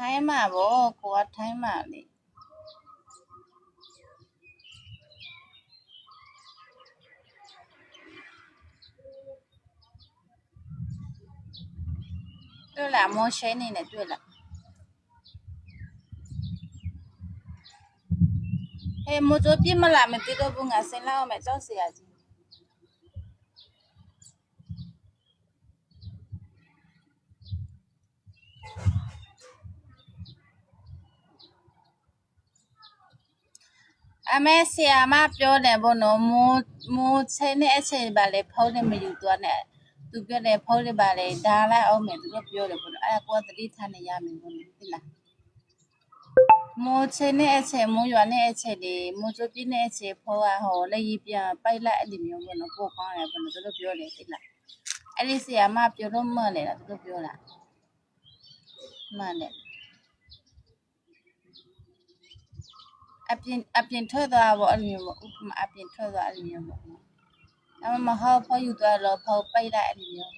ထိုင်းမှာဗောကိုကထိုင်းမှာလေတွေ့လားမောရှိနေနဲ့တွေ့လားဟဲ့မို့တော့ပြစ်မလားမသိတော့ဘူးငါစင်လောက်မယ်ကြောက်စရာကြီး အမေဆီယာမပြောတယ်ဘုနော်မိုးမိုးချိန်နဲ့အချိန်ပါလေဖုန်းနဲ့မယူတော့နဲ့သူပြောတယ်ဖုန်းနဲ့ပါလေဒါလိုက်အောင်မယ်သူကပြောတယ်ဘုနော်အဲ့ကိုကသတိထားနေရမယ်ဘုနော်သိလားမိုးချိန်နဲ့အချိန်မိုးရွာနဲ့အချိန်ဒီမိုးစပြင်းနဲ့အချိန်ဖောကဟောလက်ရည်ပြန်ပိုက်လိုက်အဲ့ဒီမျိုးဘုနော်ပို့ကောင်းတယ်ဘုနော်သူတို့ပြောတယ်သိလားအဲ့ဒီဆီယာမပြောလို့မှန်တယ်လားသူတို့ပြောတာမှန်တယ် အပြင်အပြင်ထွက်သွားပေါ့အဲ့လိုမျိုးပေါ့ဥပမာအပြင်ထွက်သွားအဲ့လိုမျိုးပေါ့အမမဟုတ်ဖောက်ယူသွားတော့ဖောက်ပိတ်လိုက်အဲ့လိုမျိုး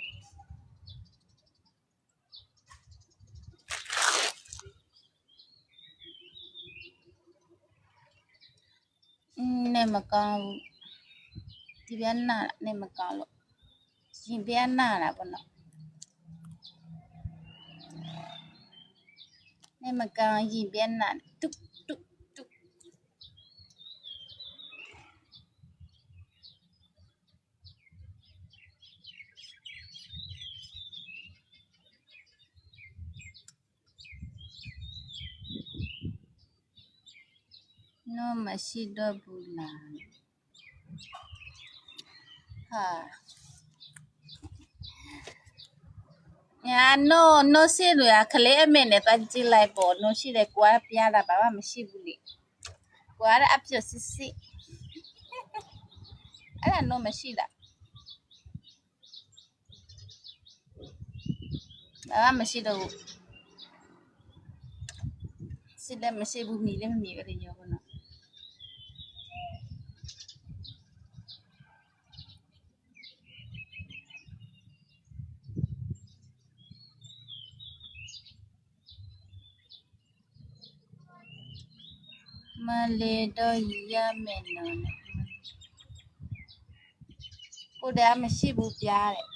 อืมနဲ့မကောင်းဘူးဒီပြန်နာနဲ့မကောင်းလို့ရှင်ပြန်နာတာပေါ့နော်နဲ့မကောင်းရင်ပြန်နာတုတ်တုတ် တုတ်နော်မရှိတော့ဘူးလားဟာညာနို့နို့စီလူရခလေးအမေနဲ့တကြည့်လိုက်ပေါ့နို့ရှိတယ်ကွာပြားတာဘာမှမရှိဘူးလေကွာတဲ့အပြစ်စစ်စစ်အဲ့ဒါနို့မရှိတာဘာမှမရှိတော့ဘူးစစ်လည်းမရှိဘူးမြည်လည်းမမြည်ကြတ မလေးတော့ရမယ်နော်ကိုတည်းကမရှိဘူးပြားတဲ့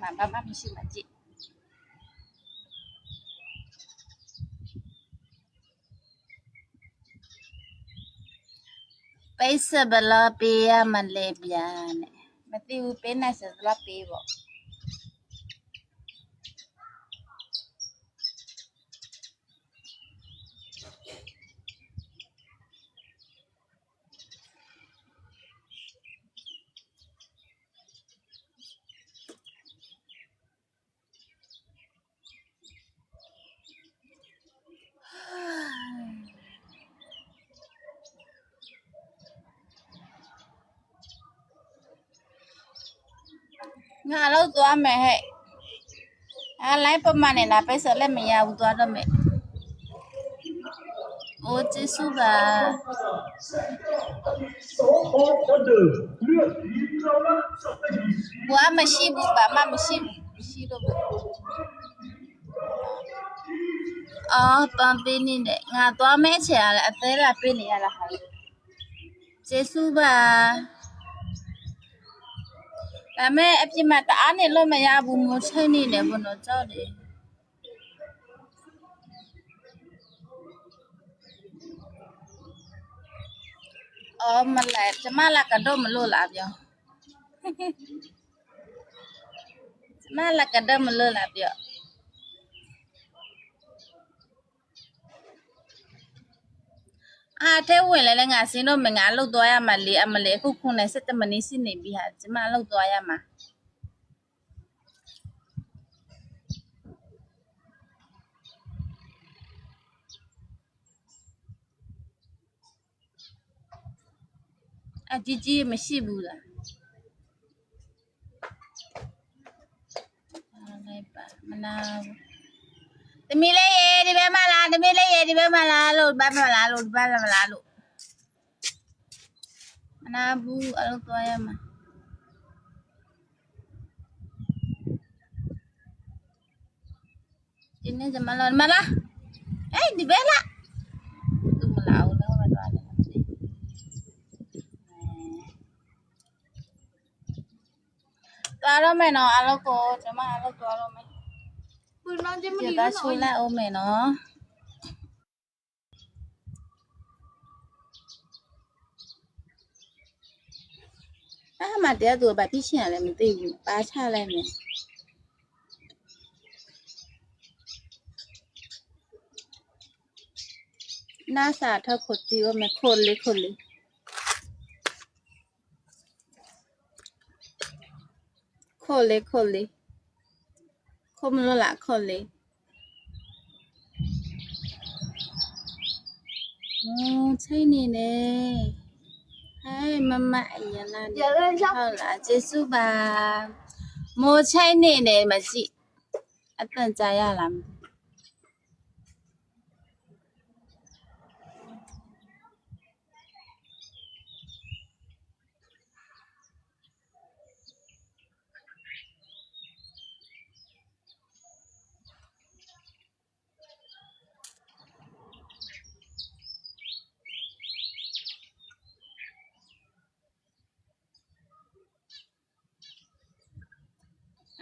မဘာမှမရှိမှကြည့်ပိတ်စဘလာပေးရမလဲပြားနဲ့မသိဘူးပေးနိုင်စလားပေးပေါ့ ငါလောက်သွားမယ်ဟဲ့အဲလိုက်ပမနဲ့လားပိတ်ဆက်လက်မရဘူးသွားတော့မယ်โอ้จิสุบาบัวไม่ရှိဘူးပါမမရှိဘူးရှိတော့ဘူးအော်ပန်ပေးနေတယ်ငါသွားမဲချင်ရလဲအသေးလာပေးနေရလားဟာကျေးဇူးပါ ဒါမဲ့အပြစ်မတအားနေလို့မရဘူးမိုးချိန်နေတယ်ဘုနော်ကြောက်တယ်အော်မလဲကျမလာကတော့မလို့လားပြောကျမလာကတော့မလို့လားပြော အာထဲဝင်လဲလဲငါစင်းတော့မငါလှုပ်သွားရမှာလေအမလေးအခုခုနဲ့စက်တမနီစစ်နေပြီဟာကျမလှုပ်သွားရမှာအကြီးကြီးမရှိဘူးလားအားလိုက်ပါမနာဘူး တမီလေးရေဒီဘက်မှာလားတမီလေးရေဒီဘက်မှာလားလို့ဘက်မှာလားလို့ဘက်မှာလားလို့မနာဘူးအလုပ်သွားရမှာဒီနေ့ကျမလာမလားအေးဒီဘဲလားသူမလာဘူးတော့မတော်တယ်မသိသွားတော့မယ်နော်အလုပ်ကိုကျမအလုပ်သွားတော့မယ် ဘယ်လိုကြမဒီလို့ပါရှူနော်လိုက်အောင်မယ်နော်အဟမတရားသူကဘာဖြစ်ရှင်ရလဲမသိဘူးပါချလိုက်မယ်နာစာထပ်ခုတ်တီကိုမခုတ်လေးခုတ်လေး खोले खोले ခုမလို့လားခုလေโอ้ใช่นี่เน่ဟဲ့မမအရင်လားရရရဟုတ်လားကျေးဇူးပါမိုးချိုင်းနေနေမရှိအတန်ကြာရလား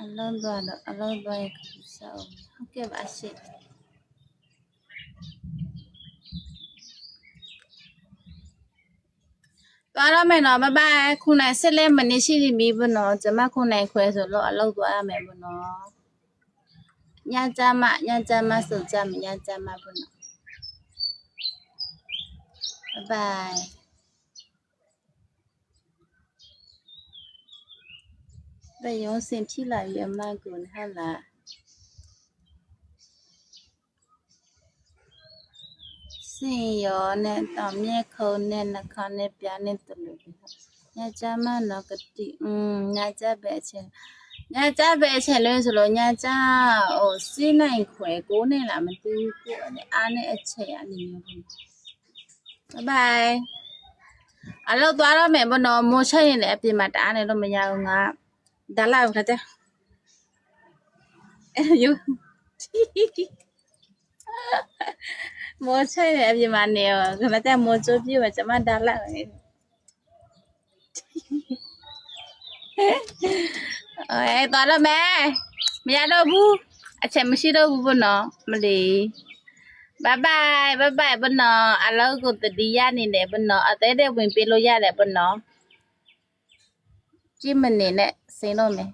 အလုံးသွားတော့အလုံးသွားရခူးစားအောင်ဟုတ်ကဲ့ပါရှင့်သွားရမယ်နော်ဘဘခုနိုင်ဆက်လက်မနေရှိပြီဘနော်ကျမခုနိုင်ခွဲဆိုတော့အလုံးသွားရမယ်ဘနော်ညကြမညကြမဆိုကြမညကြမဘနော်ဘဘ ဘယ်ရောစင်ထိလာရမကွန်ဟာလာစင်ရောနဲ့တောင်မြက်ခုံနဲ့နှခမ်းနဲ့ပြားနဲ့တလူပဲညကြမနော်ကတိอืมညကြပဲအချင်းညကြပဲအချင်းလဲဆိုလို့ညကြဟိုစီးနိုင်ခွဲကိုနဲ့လာမသိဘူးကိုနဲ့အားနဲ့အချင်းအနေမျိုးပဲဘိုင်ဘိုင်အလောက်သွားတော့မယ်ဘနော်မိုးချက်ရင်လည်းအပြင်မှာတအားနေတော့မရဘူးငါ ဒါလာခါကြအဲယူမောချဲအပြမနေရောခမတဲ့မောချိုပြဝကျမဒါလာအဲတော်တော့မယ်မရတော့ဘူးအချက်မရှိတော့ဘူးဘနော်မလီဘိုင်ဘိုင်ဘိုင်ဘိုင်ဘနော်အလောက်ကိုတတိယနေတယ်ဘနော်အသေးတဲ့ဝင်ပေးလို့ရတယ်ဘနော် ကြည့်မနေနဲ့စိန်တော့မယ်